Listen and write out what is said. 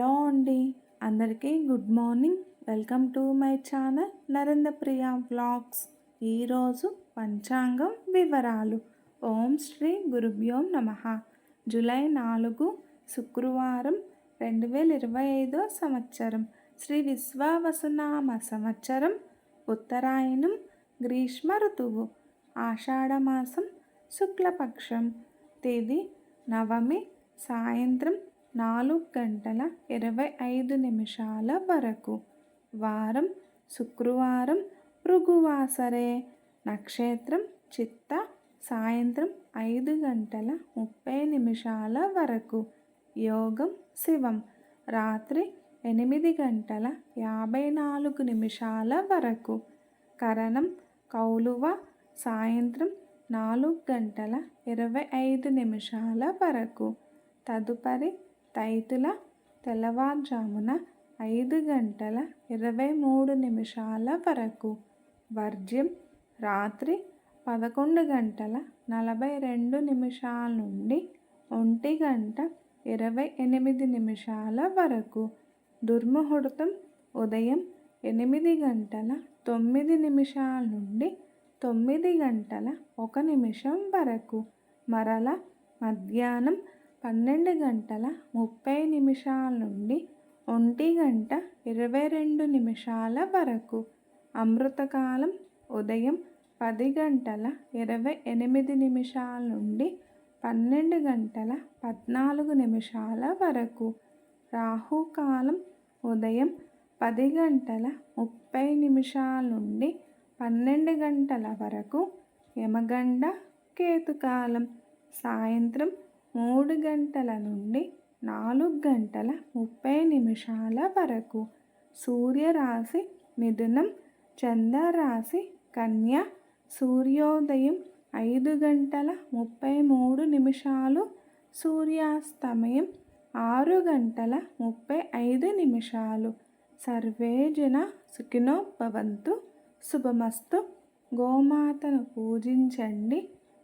Hello అండి. అందరికీ good morning. Welcome to my channel Narendra Priya vlogs ఈరోజు పంచాంగం వివరాలు. ఓం శ్రీ గురుభ్యోం నమ. జూలై నాలుగు శుక్రవారం రెండు వేల ఇరవై ఐదో సంవత్సరం. శ్రీ విశ్వావసునామ సంవత్సరం ఉత్తరాయణం గ్రీష్మ ఋతువు ఆషాఢమాసం శుక్లపక్షం తేదీ నవమి సాయంత్రం నాలుగు గంటల ఇరవై ఐదు నిమిషాల వరకు. వారం శుక్రవారం భృగువాసరే. నక్షత్రం చిత్త సాయంత్రం ఐదు గంటల ముప్పై నిమిషాల వరకు. యోగం శివం. రాత్రి ఎనిమిది గంటల యాభై నాలుగు నిమిషాల వరకు. కరణం కౌలువ. సాయంత్రం నాలుగు గంటల ఇరవై ఐదు నిమిషాల వరకు. తదుపరి తైతుల తెల్లవారుజామున ఐదు గంటల ఇరవై మూడు నిమిషాల వరకు. వర్జ్యం రాత్రి పదకొండు గంటల నలభై రెండు నిమిషాల నుండి ఒంటి గంట ఇరవై ఎనిమిది నిమిషాల వరకు. దుర్ముహూర్తం ఉదయం ఎనిమిది గంటల తొమ్మిది నిమిషాల నుండి తొమ్మిది గంటల ఒక నిమిషం వరకు. మరల మధ్యాహ్నం పన్నెండు గంటల ముప్పై నిమిషాల నుండి ఒంటి గంట ఇరవై రెండు నిమిషాల వరకు. అమృతకాలం ఉదయం పది గంటల ఇరవై ఎనిమిది నిమిషాల నుండి పన్నెండు గంటల పద్నాలుగు నిమిషాల వరకు. రాహుకాలం ఉదయం పది గంటల ముప్పై నిమిషాల నుండి పన్నెండు గంటల వరకు యమగండ కేతుకాలం. సాయంత్రం మూడు గంటల నుండి నాలుగు గంటల ముప్పై నిమిషాల వరకు సూర్యరాశి మిథునం చంద్రరాశి కన్య సూర్యోదయం ఐదు గంటల ముప్పై మూడు నిమిషాలు సూర్యాస్తమయం ఆరు గంటల ముప్పై ఐదు నిమిషాలు. సర్వే జన సుఖినో భవంతు. శుభమస్తు. గోమాతను పూజించండి.